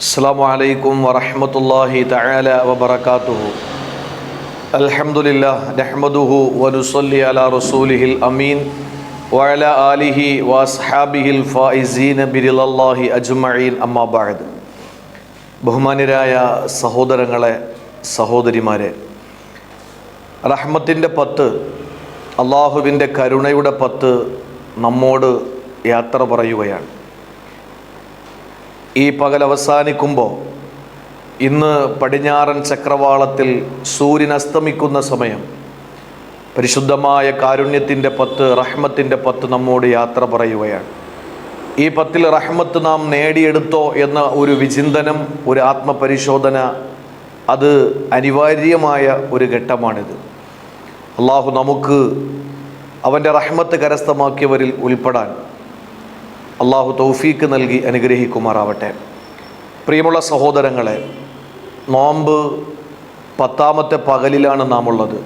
അസ്സാം അലൈക്കും വറഹമത്തല്ലാഹി തയാല വബർക്കാത്തുഹു അലഹമുല്ല നഹ്മദുഹു വനുസല്ലി അല റസൂലിഹിൽ അമീൻ വഅല ആലിഹി വസ്ഹാബിഹിൽ ഫായിസീൻ ബിരിലല്ലാഹി അജ്മഈൻ. അമ്മാബാദ് ബഹുമാനരായ സഹോദരങ്ങളെ സഹോദരിമാരെ റഹ്മത്തിന്റെ പത്ത് അള്ളാഹുവിന്റെ കരുണയുടെ പത്ത് നമ്മോട് യാത്ര പറയുകയാണ്. ഈ പകൽ അവസാനിക്കുമ്പോൾ ഇന്ന് പടിഞ്ഞാറൻ ചക്രവാളത്തിൽ സൂര്യൻ അസ്തമിക്കുന്ന സമയം പരിശുദ്ധമായ കാരുണ്യത്തിന്റെ പത്ത് റഹ്മത്തിന്റെ പത്ത് നമ്മോട് യാത്ര പറയുകയാണ്. ഈ പത്തിൽ റഹ്മത്ത് നാം നേടിയെടുത്തോ എന്ന ഒരു വിചിന്തനം ഒരു ആത്മപരിശോധന അത് അനിവാര്യമായ ഒരു ഘട്ടമാണിത്. അള്ളാഹു നമുക്ക് അവന്റെ റഹ്മത്ത് കരസ്ഥമാക്കിയവരിൽ ഉൾപ്പെടാൻ അള്ളാഹു തൗഫീക്ക് നൽകി അനുഗ്രഹിക്കുമാറാവട്ടെ. പ്രിയമുള്ള സഹോദരങ്ങളെ നോമ്പ് പത്താമത്തെ പകലിലാണ് നാം ഉള്ളത്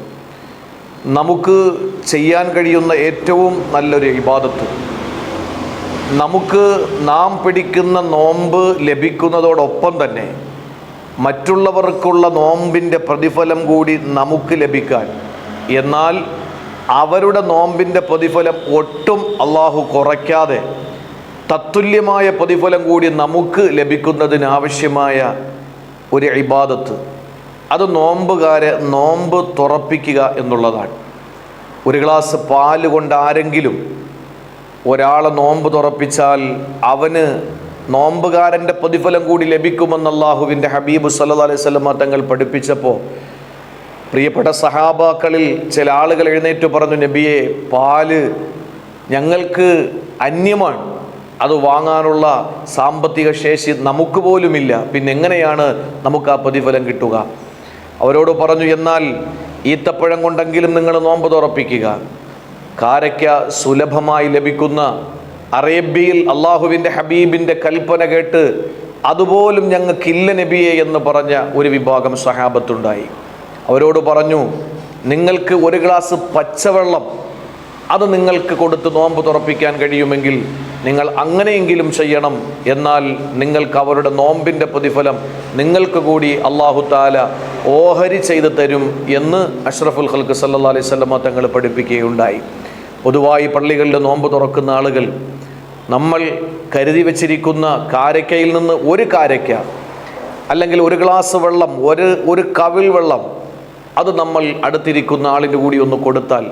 നമുക്ക് ചെയ്യാൻ കഴിയുന്ന ഏറ്റവും നല്ലൊരു ഇബാദത്ത്. നമുക്ക് നാം പിടിക്കുന്ന നോമ്പ് ലഭിക്കുന്നതോടൊപ്പം തന്നെ മറ്റുള്ളവർക്കുള്ള നോമ്പിന്റെ പ്രതിഫലം കൂടി നമുക്ക് ലഭിക്കാൻ. എന്നാൽ അവരുടെ നോമ്പിന്റെ പ്രതിഫലം ഒട്ടും അള്ളാഹു കുറയ്ക്കാതെ തത്തുല്യമായ പ്രതിഫലം കൂടി നമുക്ക് ലഭിക്കുന്നതിനാവശ്യമായ ഒരു ഇബാദത്ത്. അത് നോമ്പുകാരെ നോമ്പ് തുറപ്പിക്കുക എന്നുള്ളതാണ്. ഒരു ഗ്ലാസ് പാൽ കൊണ്ട് ആരെങ്കിലും ഒരാളെ നോമ്പ് തുറപ്പിച്ചാൽ അവന് നോമ്പുകാരന്റെ പ്രതിഫലം കൂടി ലഭിക്കുമെന്ന് അള്ളാഹുവിന്റെ ഹബീബ് സല്ലാ അലൈഹി സ്വലമ തങ്ങൾ പഠിപ്പിച്ചപ്പോൾ പ്രിയപ്പെട്ട സഹാബാക്കളിൽ ചില ആളുകൾ എഴുന്നേറ്റ് പറഞ്ഞു നബിയെ പാൽ ഞങ്ങൾക്ക് അന്യമാണ്. അത് വാങ്ങാനുള്ള സാമ്പത്തിക ശേഷി നമുക്ക് പോലുമില്ല. പിന്നെ എങ്ങനെയാണ് നമുക്ക് ആ പ്രതിഫലം കിട്ടുക? അവരോട് പറഞ്ഞു എന്നാൽ ഈത്തപ്പഴം കൊണ്ടെങ്കിലും നിങ്ങൾ നോമ്പ് തുറപ്പിക്കുക. കാരയ്ക്ക സുലഭമായി ലഭിക്കുന്ന അറേബ്യയിൽ അള്ളാഹുവിന്റെ ഹബീബിന്റെ കൽപ്പന കേട്ട് അതുപോലും ഞങ്ങൾക്കില്ല നബിയെ എന്ന് പറഞ്ഞ ഒരു വിഭാഗം സഹാബത്തുണ്ടായി അവരോട് പറഞ്ഞു നിങ്ങൾക്ക് ഒരു ഗ്ലാസ് പച്ചവെള്ളം അത് നിങ്ങൾക്ക് കൊടുത്ത് നോമ്പ് തുറപ്പിക്കാൻ കഴിയുമെങ്കിൽ നിങ്ങൾ അങ്ങനെയെങ്കിലും ചെയ്യണം. എന്നാൽ നിങ്ങൾക്ക് അവരുടെ നോമ്പിന്റെ പ്രതിഫലം നിങ്ങൾക്ക് കൂടി അള്ളാഹു താല ഓഹരി ചെയ്തു തരും എന്ന് അഷ്റഫുൽ ഖൽക്ക് സല്ലാ അലൈഹി സ്വലമ തങ്ങൾ പഠിപ്പിക്കുകയുണ്ടായി. പൊതുവായി പള്ളികളിൽ നോമ്പ് തുറക്കുന്ന ആളുകൾ നമ്മൾ കരുതി വച്ചിരിക്കുന്ന കാരക്കയിൽ നിന്ന് ഒരു കാരക്ക അല്ലെങ്കിൽ ഒരു ഗ്ലാസ് വെള്ളം ഒരു ഒരു കവിൾ വെള്ളം അത് നമ്മൾ അടുത്തിരിക്കുന്ന ആളിന് കൂടി ഒന്ന് കൊടുത്താൽ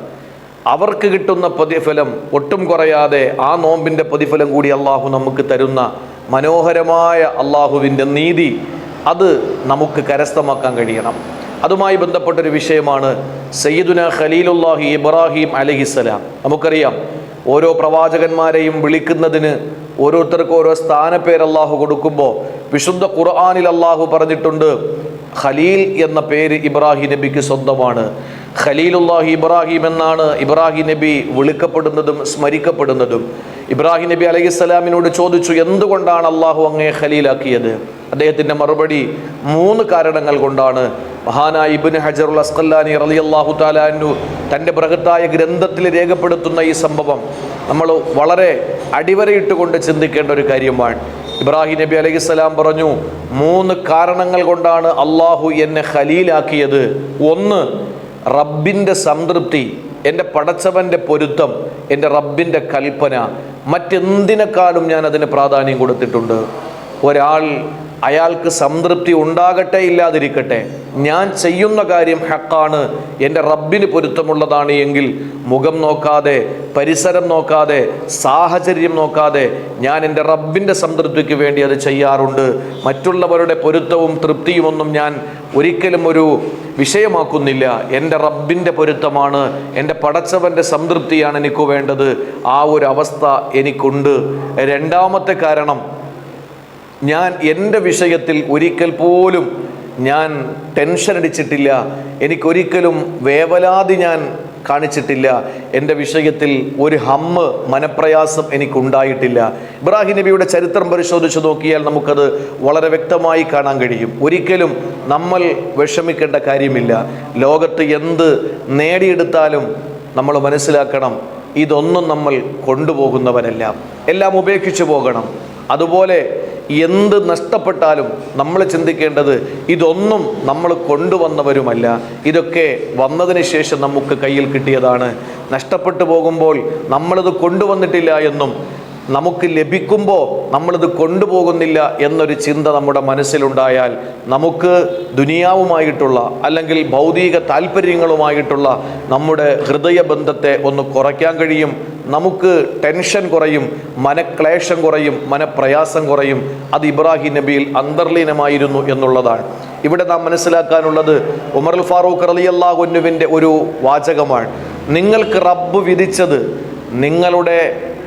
അവർക്ക് കിട്ടുന്ന പ്രതിഫലം ഒട്ടും കുറയാതെ ആ നോമ്പിന്റെ പ്രതിഫലം കൂടി അള്ളാഹു നമുക്ക് തരുന്ന മനോഹരമായ അള്ളാഹുവിന്റെ നീതി അത് നമുക്ക് കരസ്ഥമാക്കാൻ കഴിയണം. അതുമായി ബന്ധപ്പെട്ടൊരു വിഷയമാണ് സയ്യിദുന ഖലീലുല്ലാഹി ഇബ്രാഹിം അലഹിസ്സലാം. നമുക്കറിയാം ഓരോ പ്രവാചകന്മാരെയും വിളിക്കുന്നതിന് ഓരോരുത്തർക്കും ഓരോ സ്ഥാനപ്പേര് അള്ളാഹു കൊടുക്കുമ്പോൾ വിശുദ്ധ ഖുർആാനിൽ അള്ളാഹു പറഞ്ഞിട്ടുണ്ട് ഖലീൽ എന്ന പേര് ഇബ്രാഹിം നബിക്ക് സ്വന്തമാണ്. ഖലീലുല്ലാഹി ഇബ്രാഹിം എന്നാണ് ഇബ്രാഹിം നബി വിളിക്കപ്പെടുന്നതും സ്മരിക്കപ്പെടുന്നതും. ഇബ്രാഹിം നബി അലൈഹിസ്സലാമിനോട് ചോദിച്ചു എന്തുകൊണ്ടാണ് അള്ളാഹു അങ്ങയെ ഖലീലാക്കിയത്? അദ്ദേഹത്തിന്റെ മറുപടി മൂന്ന് കാരണങ്ങൾ കൊണ്ടാണ്. മഹാനായ ഇബിൻ ഹജറുൽ അസ്കല്ലാനി റലി അള്ളാഹു താലാനു തന്റെ ബൃഹത്തായ ഗ്രന്ഥത്തിൽ രേഖപ്പെടുത്തുന്ന ഈ സംഭവം നമ്മൾ വളരെ അടിവരയിട്ടുകൊണ്ട് ചിന്തിക്കേണ്ട ഒരു കാര്യമാണ്. ഇബ്രാഹിം നബി അലൈഹിസ്സലാം പറഞ്ഞു മൂന്ന് കാരണങ്ങൾ കൊണ്ടാണ് അള്ളാഹു എന്നെ ഖലീലാക്കിയത്. ഒന്ന് റബ്ബിന്റെ സംതൃപ്തി എന്റെ പടച്ചവന്റെ പൊരുത്തം എന്റെ റബ്ബിന്റെ കൽപ്പന മറ്റെന്തിനേക്കാളും ഞാൻ അതിന് പ്രാധാന്യം കൊടുത്തിട്ടുണ്ട്? ഒരാൾ അയാൾക്ക് സംതൃപ്തി ഉണ്ടാകട്ടെ ഇല്ലാതിരിക്കട്ടെ. ഞാൻ ചെയ്യുന്ന കാര്യം ഹക്കാണ്. എന്റെ റബ്ബിന് പൊരുത്തമുള്ളതാണ് എങ്കിൽ മുഖം നോക്കാതെ പരിസരം നോക്കാതെ സാഹചര്യം നോക്കാതെ ഞാൻ എന്റെ റബ്ബിന്റെ സംതൃപ്തിക്ക് വേണ്ടി അത് ചെയ്യാറുണ്ട്. മറ്റുള്ളവരുടെ പൊരുത്തവും തൃപ്തിയുമൊന്നും ഞാൻ ഒരിക്കലും ഒരു വിഷയമാക്കുന്നില്ല. എന്റെ റബ്ബിന്റെ പൊരുത്തമാണ്. എന്റെ പടച്ചവന്റെ സംതൃപ്തിയാണ് എനിക്ക് വേണ്ടത്. ആ ഒരു അവസ്ഥ എനിക്കുണ്ട്. രണ്ടാമത്തെ കാരണം ഞാൻ എന്റെ വിഷയത്തിൽ ഒരിക്കൽ പോലും ഞാൻ ടെൻഷൻ അടിച്ചിട്ടില്ല. എനിക്കൊരിക്കലും വേവലാതി ഞാൻ കാണിച്ചിട്ടില്ല. എന്റെ വിഷയത്തിൽ ഒരു ഹമ്മ് മനപ്രയാസം എനിക്കുണ്ടായിട്ടില്ല. ഇബ്രാഹിം നബിയുടെ ചരിത്രം പരിശോധിച്ച് നോക്കിയാൽ നമുക്കത് വളരെ വ്യക്തമായി കാണാൻ കഴിയും. ഒരിക്കലും നമ്മൾ വിഷമിക്കേണ്ട കാര്യമില്ല. ലോകത്ത് എന്ത് നേടിയെടുത്താലും നമ്മൾ മനസ്സിലാക്കണം ഇതൊന്നും നമ്മൾ കൊണ്ടുപോകുന്നവരല്ല എല്ലാം ഉപേക്ഷിച്ചു പോകണം. അതുപോലെ എന്ത് നഷ്ടപ്പെട്ടാലും നമ്മൾ ചിന്തിക്കേണ്ടത് ഇതൊന്നും നമ്മൾ കൊണ്ടുവന്നവരുമല്ല. ഇതൊക്കെ വന്നതിന് ശേഷം നമുക്ക് കയ്യിൽ കിട്ടിയതാണ്. നഷ്ടപ്പെട്ടു പോകുമ്പോൾ നമ്മളിത് കൊണ്ടുവന്നിട്ടില്ല എന്നും നമുക്ക് ലഭിക്കുമ്പോൾ നമ്മളിത് കൊണ്ടുപോകുന്നില്ല എന്നൊരു ചിന്ത നമ്മുടെ മനസ്സിലുണ്ടായാൽ നമുക്ക് ദുനിയാവുമായിട്ടുള്ള അല്ലെങ്കിൽ ഭൗതിക താല്പര്യങ്ങളുമായിട്ടുള്ള നമ്മുടെ ഹൃദയബന്ധത്തെ ഒന്ന് കുറയ്ക്കാൻ കഴിയും. നമുക്ക് ടെൻഷൻ കുറയും മനക്ലേശം കുറയും മനപ്രയാസം കുറയും. അത് ഇബ്രാഹിം നബിയിൽ അന്തർലീനമായിരുന്നു എന്നുള്ളതാണ്. ഇവിടെ നാം മനസ്സിലാക്കാനുള്ളത് ഉമർ ഫാറൂഖ് അലി അള്ളാഹുനുവിന്റെ ഒരു വാചകമാണ്. നിങ്ങൾക്ക് റബ്ബ് വിധിച്ചത് നിങ്ങളുടെ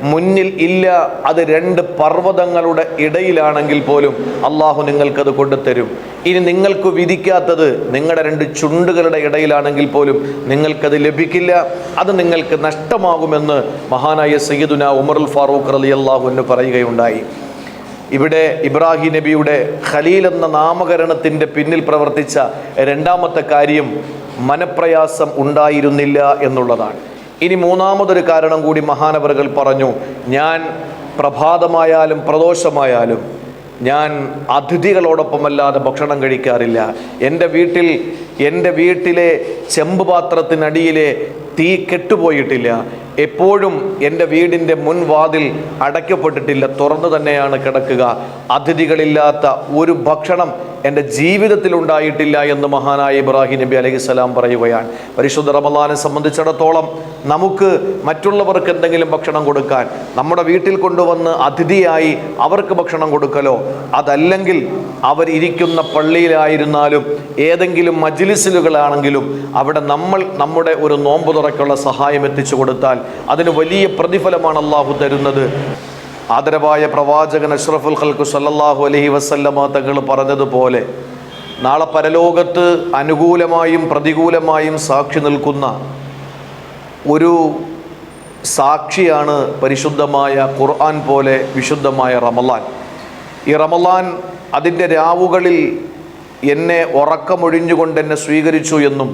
മുന്നിൽ ഇല്ല അത് രണ്ട് പർവതങ്ങളുടെ ഇടയിലാണെങ്കിൽ പോലും അള്ളാഹു നിങ്ങൾക്കത് കൊണ്ടുതരും. ഇനി നിങ്ങൾക്ക് വിധിക്കാത്തത് നിങ്ങളുടെ രണ്ട് ചുണ്ടുകളുടെ ഇടയിലാണെങ്കിൽ പോലും നിങ്ങൾക്കത് ലഭിക്കില്ല. അത് നിങ്ങൾക്ക് നഷ്ടമാകുമെന്ന് മഹാനായ സയ്യിദുന ഉമറുൽ ഫാറൂഖ് അലി അള്ളാഹു എന്ന് പറയുകയുണ്ടായി. ഇവിടെ ഇബ്രാഹിം നബിയുടെ ഖലീൽ എന്ന നാമകരണത്തിന്റെ പിന്നിൽ പ്രവർത്തിച്ച രണ്ടാമത്തെ കാര്യം മനപ്രയാസം ഉണ്ടായിരുന്നില്ല എന്നുള്ളതാണ്. ഇനി മൂന്നാമതൊരു കാരണം കൂടി മഹാനവറുകൾ പറഞ്ഞു. ഞാൻ പ്രഭാതമായാലും പ്രദോഷമായാലും ഞാൻ അതിഥികളോടൊപ്പമല്ലാതെ ഭക്ഷണം കഴിക്കാറില്ല. എന്റെ വീട്ടിൽ എന്റെ വീട്ടിലെ ചെമ്പ് പാത്രത്തിനടിയിലെ തീ കെട്ടുപോയിട്ടില്ല. എപ്പോഴും എന്റെ വീടിന്റെ മുൻവാതിൽ അടയ്ക്കപ്പെട്ടിട്ടില്ല. തുറന്നു തന്നെയാണ് കിടക്കുക. അതിഥികളില്ലാത്ത ഒരു ഭക്ഷണം എന്റെ ജീവിതത്തിൽ ഉണ്ടായിട്ടില്ല എന്ന് മഹാനായ ഇബ്രാഹിം നബി അലഹിസ്സലാം പറയുകയാണ്. പരിശുദ്ധ റമലാനെ സംബന്ധിച്ചിടത്തോളം നമുക്ക് മറ്റുള്ളവർക്ക് എന്തെങ്കിലും ഭക്ഷണം കൊടുക്കാൻ നമ്മുടെ വീട്ടിൽ കൊണ്ടുവന്ന് അതിഥിയായി അവർക്ക് ഭക്ഷണം കൊടുക്കലോ? അതല്ലെങ്കിൽ അവരിയ്ക്കുന്ന പള്ളിയിലായിരുന്നാലും ഏതെങ്കിലും മജിലിസിലുകളാണെങ്കിലും അവിടെ നമ്മൾ നമ്മുടെ ഒരു നോമ്പ് തുറക്കുള്ള സഹായം എത്തിച്ചു കൊടുത്താൽ അതിന് വലിയ പ്രതിഫലമാണ് അള്ളാഹു തരുന്നത്. ആദരവായ പ്രവാചകൻ അഷ്റഫുൽ ഖൽക്കു സല്ലാഹു അലഹി വസല്ലമ തങ്ങൾ പറഞ്ഞതുപോലെ നാളെ പരലോകത്ത് അനുകൂലമായും പ്രതികൂലമായും സാക്ഷി നിൽക്കുന്ന ഒരു സാക്ഷിയാണ് പരിശുദ്ധമായ ഖുർആൻ പോലെ വിശുദ്ധമായ റമലാൻ. ഈ റമലാൻ അതിന്റെ രാവുകളിൽ എന്നെ ഉറക്കമൊഴിഞ്ഞുകൊണ്ട് എന്നെ സ്വീകരിച്ചു എന്നും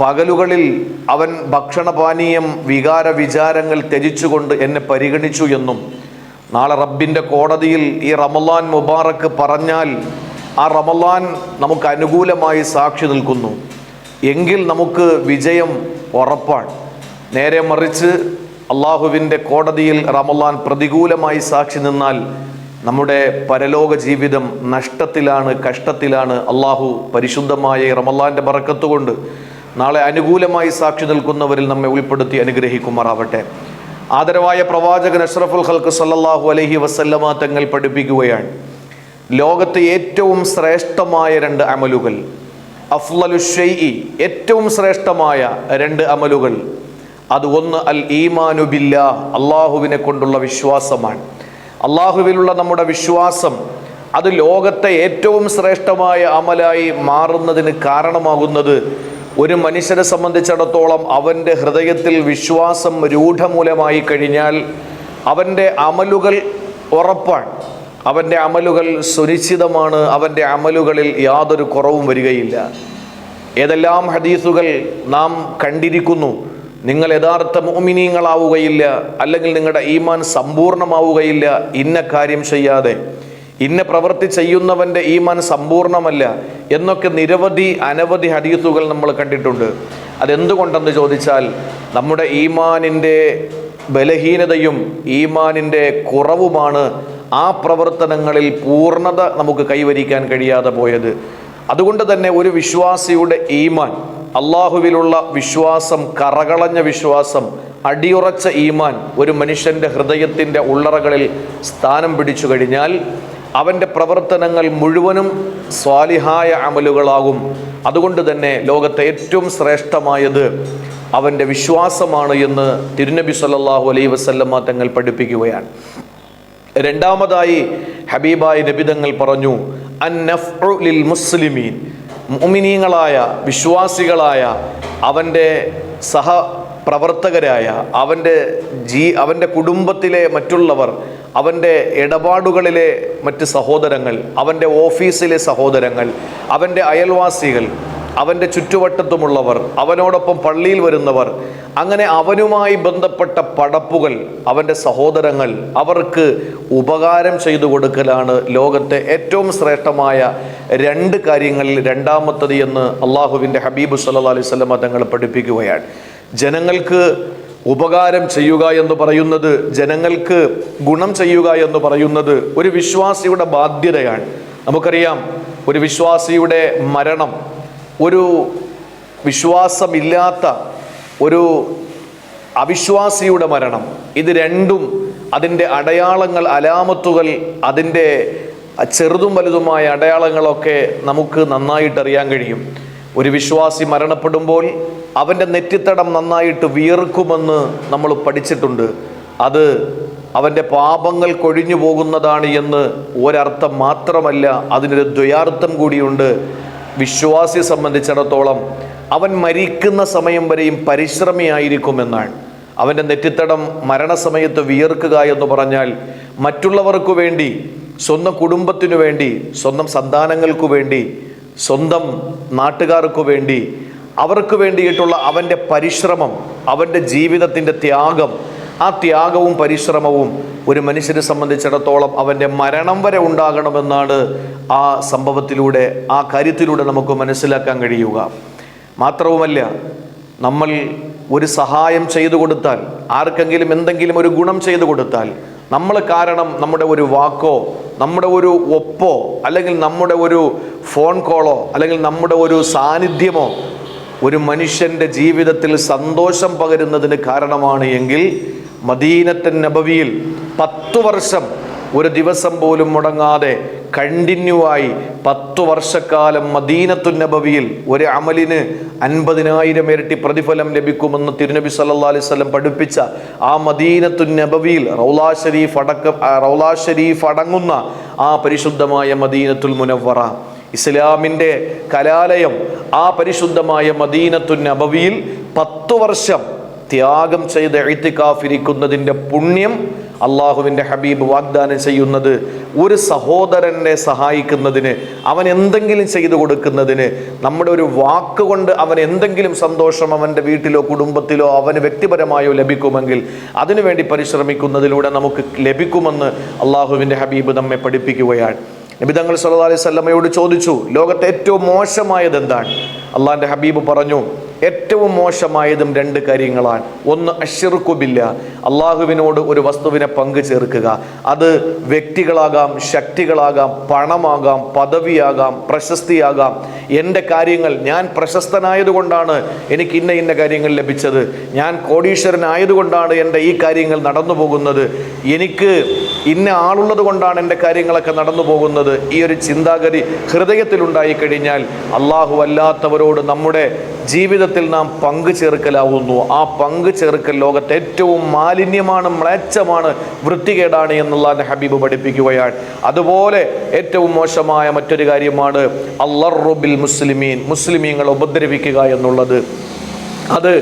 പകലുകളിൽ അവൻ ഭക്ഷണപാനീയം വികാര വിചാരങ്ങൾ ത്യജിച്ചുകൊണ്ട് എന്നെ പരിഗണിച്ചു എന്നും നാളെ റബ്ബിന്റെ കോടതിയിൽ ഈ റമലാൻ മുബാറക്ക് പറഞ്ഞാൽ ആ റമലാൻ നമുക്ക് അനുകൂലമായി സാക്ഷി നിൽക്കുന്നു. എങ്കിൽ നമുക്ക് വിജയം ഉറപ്പാണ്. നേരെ മറിച്ച് അള്ളാഹുവിന്റെ കോടതിയിൽ റമലാൻ പ്രതികൂലമായി സാക്ഷി നിന്നാൽ നമ്മുടെ പരലോക ജീവിതം നഷ്ടത്തിലാണ് കഷ്ടത്തിലാണ്. അള്ളാഹു പരിശുദ്ധമായ റമലാന്റെ ബറക്കത്തുകൊണ്ട് നാളെ അനുകൂലമായി സാക്ഷി നിൽക്കുന്നവരിൽ നമ്മെ ഉൾപ്പെടുത്തി അനുഗ്രഹിക്കുമാറാവട്ടെ. ആദരവായ പ്രവാചകൻ അഷ്റഫുൽ ഹൽക്ക് സല്ലാഹു അലഹി വസല്ലമ തങ്ങൾ പഠിപ്പിക്കുകയാണ്. ലോകത്തെ ഏറ്റവും ശ്രേഷ്ഠമായ രണ്ട് അമലുകൾ. അഫ്ലലുഷൈ ഏറ്റവും ശ്രേഷ്ഠമായ രണ്ട് അമലുകൾ. അത് ഒന്ന് അൽ ഈമാനു ബില്ലാ അള്ളാഹുവിനെ കൊണ്ടുള്ള വിശ്വാസമാണ്. അള്ളാഹുവിലുള്ള നമ്മുടെ വിശ്വാസം അത് ലോകത്തെ ഏറ്റവും ശ്രേഷ്ഠമായ അമലായി മാറുന്നതിന് കാരണമാകുന്നത് ഒരു മനുഷ്യനെ സംബന്ധിച്ചിടത്തോളം അവന്റെ ഹൃദയത്തിൽ വിശ്വാസം രൂഢമൂലമായി കഴിഞ്ഞാൽ അവന്റെ അമലുകൾ ഉറപ്പാണ്. അവന്റെ അമലുകൾ സുനിശ്ചിതമാണ്. അവന്റെ അമലുകളിൽ യാതൊരു കുറവും വരികയില്ല. ഏതെല്ലാം ഹദീസുകൾ നാം കണ്ടിരിക്കുന്നു. നിങ്ങൾ യഥാർത്ഥ മോമിനീങ്ങളാവുകയില്ല അല്ലെങ്കിൽ നിങ്ങളുടെ ഈമാൻ സമ്പൂർണമാവുകയില്ല ഇന്ന കാര്യം ചെയ്യാതെ. ഇന്ന പ്രവൃത്തി ചെയ്യുന്നവന്റെ ഈമാൻ സമ്പൂർണമല്ല എന്നൊക്കെ നിരവധി അനവധി ഹദീസുകൾ നമ്മൾ കണ്ടിട്ടുണ്ട്. അതെന്തുകൊണ്ടെന്ന് ചോദിച്ചാൽ നമ്മുടെ ഈമാനിന്റെ ബലഹീനതയും ഈമാനിന്റെ കുറവുമാണ് ആ പ്രവർത്തനങ്ങളിൽ പൂർണത നമുക്ക് കൈവരിക്കാൻ കഴിയാതെ പോയത്. അതുകൊണ്ട് തന്നെ ഒരു വിശ്വാസിയുടെ ഈമാൻ അള്ളാഹുവിലുള്ള വിശ്വാസം കറകളഞ്ഞ വിശ്വാസം അടിയുറച്ച ഈമാൻ ഒരു മനുഷ്യന്റെ ഹൃദയത്തിന്റെ ഉള്ളറകളിൽ സ്ഥാനം പിടിച്ചു കഴിഞ്ഞാൽ അവന്റെ പ്രവർത്തനങ്ങൾ മുഴുവനും സ്വാലിഹായ അമലുകളാകും. അതുകൊണ്ട് തന്നെ ലോകത്തെ ഏറ്റവും ശ്രേഷ്ഠമായത് അവന്റെ വിശ്വാസമാണ് എന്ന് തിരുനബി സല്ലാഹു അലൈ വസല്ലമ്മ തങ്ങൾ പഠിപ്പിക്കുകയാണ്. രണ്ടാമതായി ഹബീബായ നബിതങ്ങൾ പറഞ്ഞു അന്നഫ്ഉ ലിൽ മുസ്ലിമീൻ മുമിനീങ്ങളായ വിശ്വാസികളായ അവന്റെ സഹ പ്രവർത്തകരായ അവന്റെ ജീ അവന്റെ കുടുംബത്തിലെ മറ്റുള്ളവർ അവന്റെ ഇടപാടുകളിലെ മറ്റ് സഹോദരങ്ങൾ അവന്റെ ഓഫീസിലെ സഹോദരങ്ങൾ അവന്റെ അയൽവാസികൾ അവന്റെ ചുറ്റുവട്ടത്തുമുള്ളവർ അവനോടൊപ്പം പള്ളിയിൽ വരുന്നവർ അങ്ങനെ അവനുമായി ബന്ധപ്പെട്ട പടപ്പുകൾ അവന്റെ സഹോദരങ്ങൾ അവർക്ക് ഉപകാരം ചെയ്തു കൊടുക്കലാണ് ലോകത്തെ ഏറ്റവും ശ്രേഷ്ഠമായ രണ്ട് കാര്യങ്ങളിൽ രണ്ടാമത്തത് എന്ന് അള്ളാഹുവിന്റെ ഹബീബ് സല്ലാ അലൈവല്ല തങ്ങൾ പഠിപ്പിക്കുകയാണ്. ജനങ്ങൾക്ക് ഉപകാരം ചെയ്യുക എന്ന് പറയുന്നത് ജനങ്ങൾക്ക് ഗുണം ചെയ്യുക എന്ന് പറയുന്നത് ഒരു വിശ്വാസിയുടെ ബാധ്യതയാണ്. നമുക്കറിയാം ഒരു വിശ്വാസിയുടെ മരണം ഒരു വിശ്വാസമില്ലാത്ത ഒരു അവിശ്വാസിയുടെ മരണം. ഇത് രണ്ടും അതിന്റെ അടയാളങ്ങൾ അലാമത്തുകൾ അതിന്റെ ചെറുതും വലുതുമായ അടയാളങ്ങളൊക്കെ നമുക്ക് നന്നായിട്ട് അറിയാൻ കഴിയും. ഒരു വിശ്വാസി മരണപ്പെടുമ്പോൾ അവന്റെ നെറ്റിത്തടം നന്നായിട്ട് വിയർക്കുമെന്ന് നമ്മൾ പഠിച്ചിട്ടുണ്ട്. അത് അവന്റെ പാപങ്ങൾ കൊഴിഞ്ഞു പോകുന്നതാണ് എന്ന് ഒരർത്ഥം മാത്രമല്ല അതിനൊരു ദ്വയാർത്ഥം കൂടിയുണ്ട്. വിശ്വാസിയെ സംബന്ധിച്ചിടത്തോളം അവൻ മരിക്കുന്ന സമയം വരെയും പരിശ്രമിയായിരിക്കുമെന്നാണ് അവന്റെ നെറ്റിത്തടം മരണസമയത്ത് വിയർക്കുക എന്ന് പറഞ്ഞാൽ മറ്റുള്ളവർക്ക് വേണ്ടി സ്വന്തം കുടുംബത്തിനു വേണ്ടി സ്വന്തം സന്താനങ്ങൾക്കു വേണ്ടി സ്വന്തം നാട്ടുകാർക്ക് വേണ്ടി അവർക്ക് വേണ്ടിയിട്ടുള്ള അവന്റെ പരിശ്രമം അവന്റെ ജീവിതത്തിന്റെ ത്യാഗം ആ ത്യാഗവും പരിശ്രമവും ഒരു മനുഷ്യനെ സംബന്ധിച്ചിടത്തോളം അവന്റെ മരണം വരെ ഉണ്ടാകണമെന്നാണ് ആ സംഭവത്തിലൂടെ ആ കാര്യത്തിലൂടെ നമുക്ക് മനസ്സിലാക്കാൻ കഴിയുക. മാത്രവുമല്ല നമ്മൾ ഒരു സഹായം ചെയ്തു കൊടുത്താൽ ആർക്കെങ്കിലും എന്തെങ്കിലും ഒരു ഗുണം ചെയ്തു കൊടുത്താൽ നമ്മൾ കാരണം നമ്മുടെ ഒരു വാക്കോ നമ്മുടെ ഒരു ഒപ്പോ അല്ലെങ്കിൽ നമ്മുടെ ഒരു ഫോൺ കോളോ അല്ലെങ്കിൽ നമ്മുടെ ഒരു സാന്നിധ്യമോ ഒരു മനുഷ്യന്റെ ജീവിതത്തിൽ സന്തോഷം പകരുന്നതിന് കാരണമാണ് എങ്കിൽ മദീനത്തൻ നബവിയിൽ പത്തു വർഷം ഒരു ദിവസം പോലും മുടങ്ങാതെ കണ്ടിന്യൂ ആയി പത്തു വർഷക്കാലം മദീനത്തു നബവിയിൽ ഒരു അമലിന് അൻപതിനായിരം ഇരട്ടി പ്രതിഫലം ലഭിക്കുമെന്ന് തിരുനബി സല്ലാ അലൈഹി സ്വലം പഠിപ്പിച്ച ആ മദീനത്തു നബവിയിൽ റൗലാ ഷരീഫ് അടക്ക റൗലാ ഷരീഫ് അടങ്ങുന്ന ആ പരിശുദ്ധമായ മദീനത്തുൽ മുനവറ ഇസ്ലാമിന്റെ കലാലയം ആ പരിശുദ്ധമായ മദീനത്തു നബവിയിൽ പത്തു വർഷം ത്യാഗം ചെയ്ത് എഴുത്തിക്കാഫിരിക്കുന്നതിന്റെ പുണ്യം അള്ളാഹുവിന്റെ ഹബീബ് വാഗ്ദാനം ചെയ്യുന്നത് ഒരു സഹോദരനെ സഹായിക്കുന്നതിന് അവൻ എന്തെങ്കിലും ചെയ്തു കൊടുക്കുന്നതിന് നമ്മുടെ ഒരു വാക്കുകൊണ്ട് അവൻ എന്തെങ്കിലും സന്തോഷം അവന്റെ വീട്ടിലോ കുടുംബത്തിലോ അവന് വ്യക്തിപരമായോ ലഭിക്കുമെങ്കിൽ അതിനുവേണ്ടി പരിശ്രമിക്കുന്നതിലൂടെ നമുക്ക് ലഭിക്കുമെന്ന് അള്ളാഹുവിന്റെ ഹബീബ് നമ്മെ പഠിപ്പിക്കുകയാണ്. നബിതങ്ങൾ തങ്ങൾ സല്ലല്ലാഹു അലൈഹി വസല്ലമയോട് ചോദിച്ചു ലോകത്തെ ഏറ്റവും മോശമായത് എന്താണ്? അള്ളാഹിന്റെ ഹബീബ് പറഞ്ഞു ഏറ്റവും മോശമായതും രണ്ട് കാര്യങ്ങളാണ്. ഒന്ന് അഷിർക്കുബില്ല അള്ളാഹുവിനോട് ഒരു വസ്തുവിനെ പങ്കു ചേർക്കുക. അത് വ്യക്തികളാകാം ശക്തികളാകാം പണമാകാം പദവിയാകാം പ്രശസ്തിയാകാം. എന്റെ കാര്യങ്ങൾ ഞാൻ പ്രശസ്തനായതുകൊണ്ടാണ് എനിക്ക് ഇന്ന ഇന്ന കാര്യങ്ങൾ ലഭിച്ചത്. ഞാൻ കോടീശ്വരനായതുകൊണ്ടാണ് എന്റെ ഈ കാര്യങ്ങൾ നടന്നു പോകുന്നത് എനിക്ക് ഇന്ന ആളുള്ളത് കൊണ്ടാണ് എന്റെ കാര്യങ്ങളൊക്കെ നടന്നു പോകുന്നത്. ഈ ഒരു ചിന്താഗതി ഹൃദയത്തിലുണ്ടായി കഴിഞ്ഞാൽ അള്ളാഹു അല്ലാത്തവരോട് നമ്മുടെ ജീവിതത്തിൽ നാം പങ്കു ചേർക്കലാവുന്നു. ആ പങ്കു ചേർക്കൽ ലോകത്തെ ഏറ്റവും മാലിന്യമാണ് മ്ലേച്ഛമാണ് വൃത്തികേടാണ് എന്നുള്ള ഹബീബ് പഠിപ്പിക്കുകയാണ്. അതുപോലെ ഏറ്റവും മോശമായ മറ്റൊരു കാര്യമാണ് അള്ളറുബിൽ മുസ്ലിമീൻ മുസ്ലിമീങ്ങളെ ഉപദ്രവിക്കുക എന്നുള്ളത്. അത്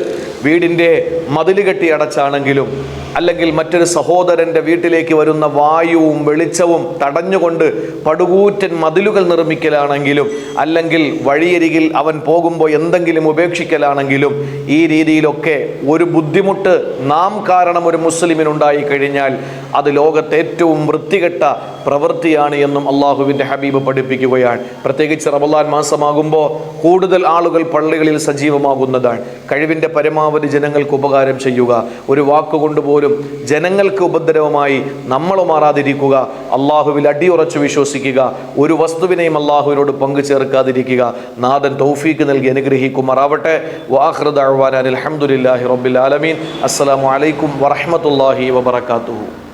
വീടിന്റെ മതിൽ കെട്ടി അടച്ചാണെങ്കിലും അല്ലെങ്കിൽ മറ്റൊരു സഹോദരന്റെ വീട്ടിലേക്ക് വരുന്ന വായുവും വെളിച്ചവും തടഞ്ഞുകൊണ്ട് പടുകൂറ്റൻ മതിലുകൾ നിർമ്മിക്കലാണെങ്കിലും അല്ലെങ്കിൽ വഴിയരികിൽ അവൻ പോകുമ്പോൾ എന്തെങ്കിലും ഉപേക്ഷിക്കലാണെങ്കിലും ഈ രീതിയിലൊക്കെ ഒരു ബുദ്ധിമുട്ട് നാം കാരണം ഒരു മുസ്ലിമിനുണ്ടായി കഴിഞ്ഞാൽ അത് ലോകത്തെ ഏറ്റവും വൃത്തികെട്ട പ്രവൃത്തിയാണ് എന്നും അള്ളാഹുവിന്റെ ഹബീബ് പഠിപ്പിക്കുകയാണ്. പ്രത്യേകിച്ച് റമലാൻ മാസമാകുമ്പോൾ കൂടുതൽ ആളുകൾ പള്ളികളിൽ സജീവമാകുന്നതാണ്. കഴിവിന്റെ പരമാവധി ജനങ്ങൾക്ക് ഉപകാരം ചെയ്യുക. ഒരു വാക്കുകൊണ്ട് പോലും ജനങ്ങൾക്ക് ഉപദ്രവമായി നമ്മൾ മാറാതിരിക്കുക. അള്ളാഹുവിൽ അടിയുറച്ചു വിശ്വസിക്കുക. ഒരു വസ്തുവിനെയും അള്ളാഹുവിനോട് പങ്കു ചേർക്കാതിരിക്കുക നാഥൻ തൗഫീക്ക് നൽകി അനുഗ്രഹിക്കുമാറാവട്ടെ. വാഹൃദ് അഹ്വാൻ അലഹമുല്ലാഹി റബ്ബിൽ ആലമീൻ. അസ്സലാമു അലൈക്കും വറഹമത്തല്ലാഹി വബർക്കാത്തു